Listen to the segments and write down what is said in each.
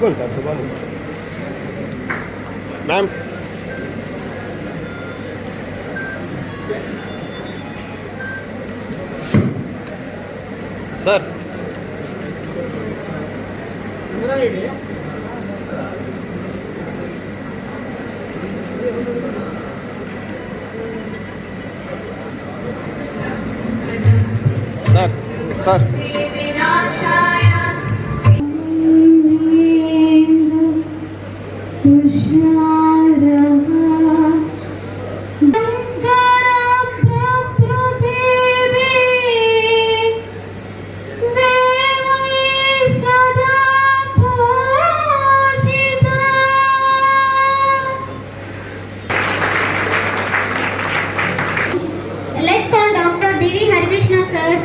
Good, absolutely. Ma'am. Sir. Sir. Sir.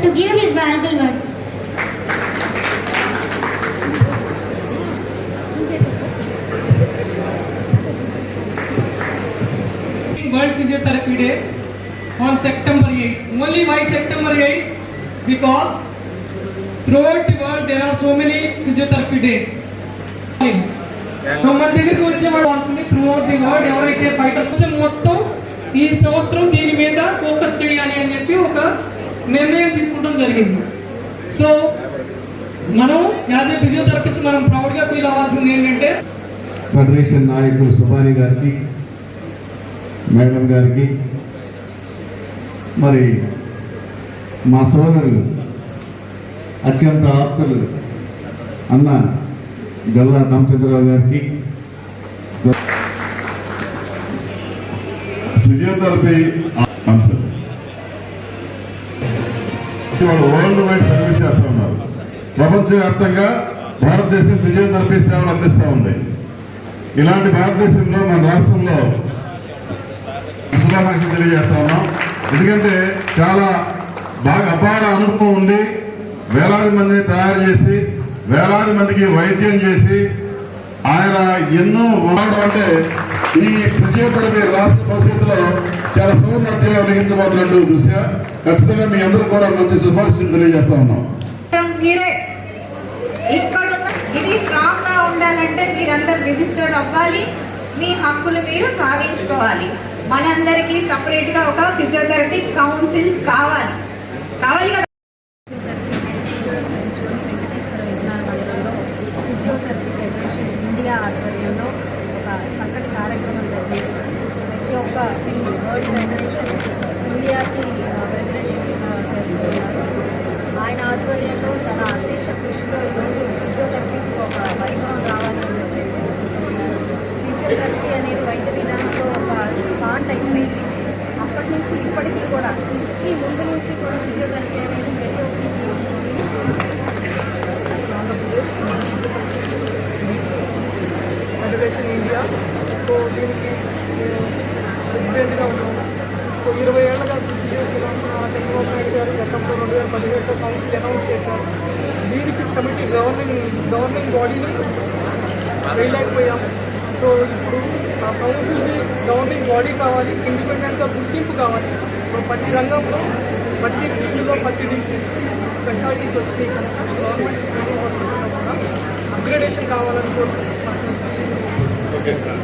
To give his valuable words. World Physiotherapy Day on September 8. Only why September 8? Because throughout the world there are so many physiotherapy days. So మన దగ్గరికి వచ్చే వాళ్ళు ఉంటుంది through out the world ఎవరైతే fighters మొత్తం ఈ సంవత్సరం దీని మీద ఫోకస్ చేయాలి అని చెప్పి ఒక నిర్ణయం తీసుకోవడం జరిగింది సో మనం యాజ్ ఏ ఫిజియోథెరపిస్ట్ మనం ప్రౌడ్గా ఫీల్ అవ్వాల్సింది ఏంటంటే ఫెడరేషన్ నాయకులు సుబాని గారికి మేడం గారికి మరి మా సోదరులు అత్యంత ఆప్తులు అన్న గల్లా రామచంద్రరావు గారికి ఫిజియోథెరపీ అంశం వాళ్ళు వరల్డ్ వైడ్ సర్వీస్ చేస్తూ ఉన్నారు. ప్రపంచవ్యాప్తంగా భారతదేశం ఫిజియోథెరపీ సేవలు అందిస్తూ ఉంది. ఇలాంటి భారతదేశంలో మన రాష్ట్రంలో శుభాకాంక్షలు తెలియజేస్తా ఉన్నాం. ఎందుకంటే చాలా బాగా అపార అనుభవం ఉంది వేలాది మందిని తయారు చేసి వేలాది మందికి వైద్యం చేసి ఆయన ఎన్నో వాడడం అంటే ఈ ఫిజియోథెరపీ రాష్ట్ర భవిష్యత్తులో చాలా సువర్ణ అధ్యాయం వహించబోతున్నట్టు దృశ్య. ఖచ్చితంగా మీ అందరూ కూడా మంచి శుభాశిస్తులు తెలియజేస్తా ఉన్నాం. మీరే ఇక్కడ ఇది స్ట్రాంగ్గా ఉండాలంటే రిజిస్టర్డ్ అవ్వాలి. మీ హక్కులు మీరు సాధించుకోవాలి. మనందరికీ సపరేట్గా ఒక ఫిజియోథెరపీ కౌన్సిల్ కావాలి. కావాలి కదా? విజ్ఞాన మండలంలో ఫిజియోథెరపీ ఫెడరేషన్ ఇండియా ఆధ్వర్యంలో ఒక చక్కటి కార్యక్రమం జరిగింది. ప్రతి ఒక్క ఈ వరల్డ్ ఫెడరేషన్ ఇండియాకి ప్రెసిడెంట్షిప్ చేస్తూ ఉన్నారు ఆయన ఆధ్వర్యంలో చాలా అశేష కృషితో ఈరోజు ఫిజియోథెరపీకి ఒక వైభవం రావాలి అని చెప్పి ఫిజియోథెరపీ అనేది వైద్య విధానంలో ఒక పార్ట్ అయిపోయింది అప్పటి నుంచి ఇప్పటికీ కూడా హిస్టరీ ముందు నుంచి కూడా ఫిజియోథెరపీ అనేది ప్రతి ఒక్కరి ఫెడరేషన్ ఇండియా సో దీనికి నేను ప్రెసిడెంట్గా ఉన్నాను సో ఇరవై ఏళ్ళగా కృషి చేస్తున్నాను చంద్రబాబు నాయుడు గారు గతంలో రెండు వేల పదిహేడులో కౌన్సిల్ అనౌన్స్ చేశారు. దీనికి కమిటీ గవర్నింగ్ గవర్నింగ్ బాడీని వేయలేకపోయాం సో ఇప్పుడు ఆ కౌన్సిల్ని గవర్నమెంట్ బాడీ కావాలి ఇండిపెండెంట్గా గుర్తింపు కావాలి. ఇప్పుడు ప్రతి రంగంలో ప్రతి ఫీల్డ్లో ప్రతి డిస్ట్రిక్ట్ స్పెషాలిటీస్ వచ్చినాయి కనుక గవర్నమెంట్ హాస్పిటల్లో కూడా అప్గ్రేడేషన్ కావాలని కోరుకుంటున్నాను.